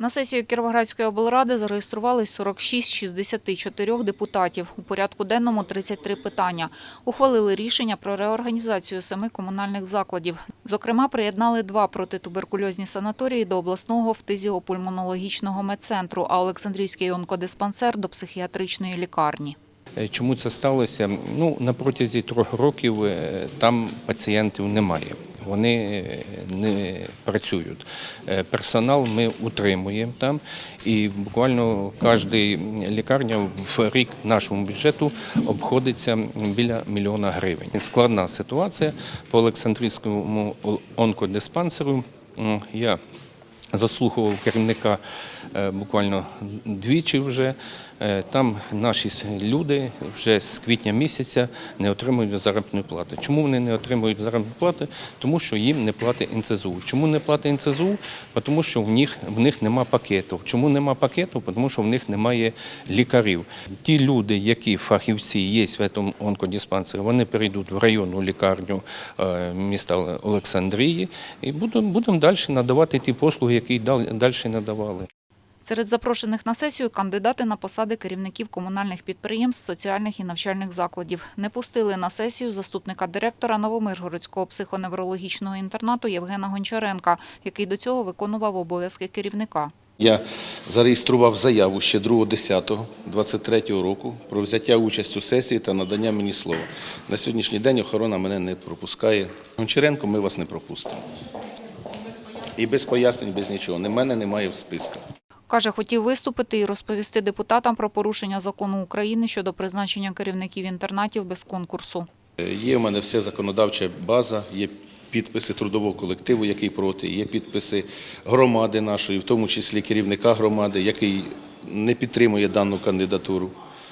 На сесію Кіровоградської облради зареєструвались 46 з 64 депутатів. У порядку денному 33 питання. Ухвалили рішення про реорганізацію семи комунальних закладів. Зокрема, приєднали два протитуберкульозні санаторії до обласного фтизіопульмонологічного медцентру, а Олександрійський онкодиспансер до психіатричної лікарні. Е, Чому це сталося? Ну, на протязі трьох років е, там пацієнтів немає. Вони е, не працюють. Е, Персонал ми утримуємо там, і буквально кожна лікарня в рік нашому бюджету обходиться біля мільйона гривень. Складна ситуація по Олександрійському онкодиспансеру. Я заслухував керівника е, буквально двічі вже. Е, Там наші люди вже з квітня місяця не отримують заробітної плати. Чому вони не отримують заробітної плати? Тому що їм не платить НЦЗУ. Чому не платить НЦЗУ? Тому що в них, в них нема пакету. Чому нема пакету? Тому що в них немає лікарів. Ті люди, які фахівці є в цьому онкодиспансері, вони перейдуть в районну лікарню е, міста Олександрії і будемо будемо далі надавати ті послуги, які далі надавали. Серед запрошених на сесію кандидати на посади керівників комунальних підприємств, соціальних і навчальних закладів. Не пустили на сесію заступника директора Новомиргородського психоневрологічного інтернату Євгена Гончаренка, який до цього виконував обов'язки керівника. Я зареєстрував заяву ще 2.10.23 року про взяття участі у сесії та надання мені слова. На сьогоднішній день охорона мене не пропускає. Гончаренко, ми вас не пропустимо. І без пояснень, без нічого. Ні мене немає в списках. Каже, хотів виступити і розповісти депутатам про порушення закону України щодо призначення керівників інтернатів без конкурсу. Е, Є в мене вся законодавча база, є підписи трудового колективу, який проти, є підписи громади нашої, в тому числі керівника громади, який не підтримує дану кандидатуру.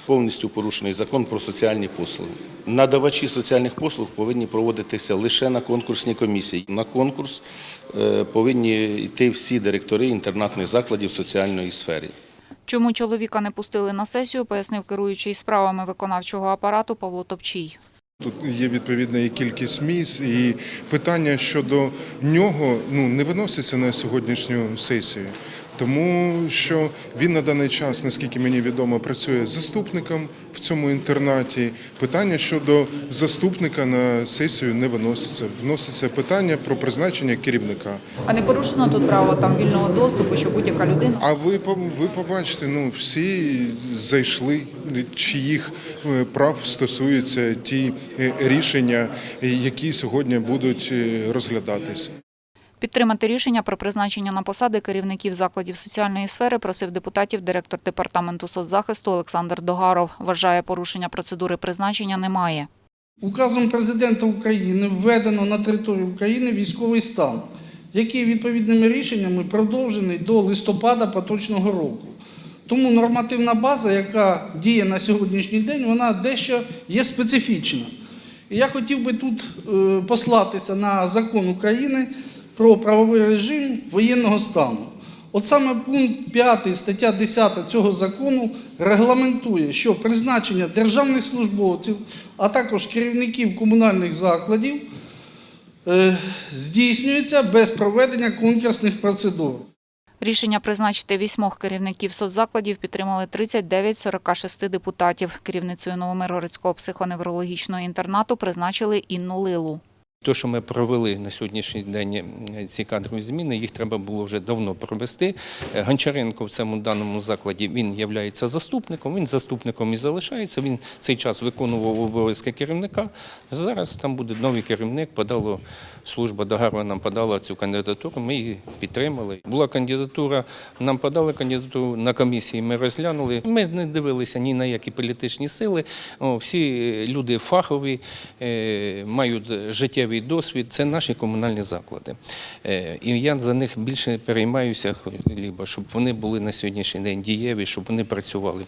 Повністю порушений закон про соціальні послуги. Надавачі соціальних послуг повинні проводитися лише на конкурсній комісії. На конкурс е, повинні йти всі директори інтернатних закладів соціальної сфери. Чому чоловіка не пустили на сесію, пояснив керуючий справами виконавчого апарату Павло Топчій. Тут є відповідна і кількість місць, і питання щодо нього ну не виноситься на сьогоднішню сесію, тому що він на даний час, наскільки мені відомо, працює заступником в цьому інтернаті. Питання щодо заступника на сесію не виноситься. Вноситься питання про призначення керівника. А не порушено тут право там вільного доступу, що будь-яка людина. А ви ви побачите, ну всі зайшли, чиїх е, прав стосуються ті е, рішення, які сьогодні будуть е, розглядатись. Підтримати рішення про призначення на посади керівників закладів соціальної сфери просив депутатів директор департаменту соцзахисту Олександр Догаров. Вважає, порушення процедури призначення немає. Указом президента України введено на території України військовий стан, який відповідними рішеннями продовжений до листопада поточного року. Тому нормативна база, яка діє на сьогоднішній день, вона дещо є специфічна. І я хотів би тут е, послатися на закон України про правовий режим воєнного стану. От саме пункт 5 стаття 10 цього закону регламентує, що призначення державних службовців, а також керівників комунальних закладів е, здійснюється без проведення конкурсних процедур. Рішення призначити вісьмох керівників соцзакладів підтримали 39 з 46 депутатів. Керівницею Новомиргородського психоневрологічного інтернату призначили Інну Лилу. Те, що ми провели на сьогоднішній день е, ці кадрові зміни, їх треба було вже давно провести. Е, Гончаренко в цьому даному закладі він є заступником, він заступником і залишається. Він цей час виконував обов'язки керівника. Зараз там буде новий керівник, подало служба Догарова нам подала цю кандидатуру, ми її підтримали. Була кандидатура, нам подали кандидатуру на комісії, ми розглянули. Ми не дивилися ні на які політичні сили. Всі люди фахові, е, мають життєвий досвід. Це наші комунальні заклади. Е, І я за них більше переймаюся, ліба, щоб вони були на сьогоднішній день дієві, щоб вони працювали.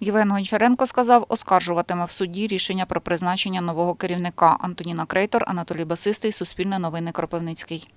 Євген Гончаренко сказав, оскаржуватиме в суді рішення про призначення нового керівника. Антоніна Крейтор, Анатолій Басистий, Суспільне новини Кропивницький.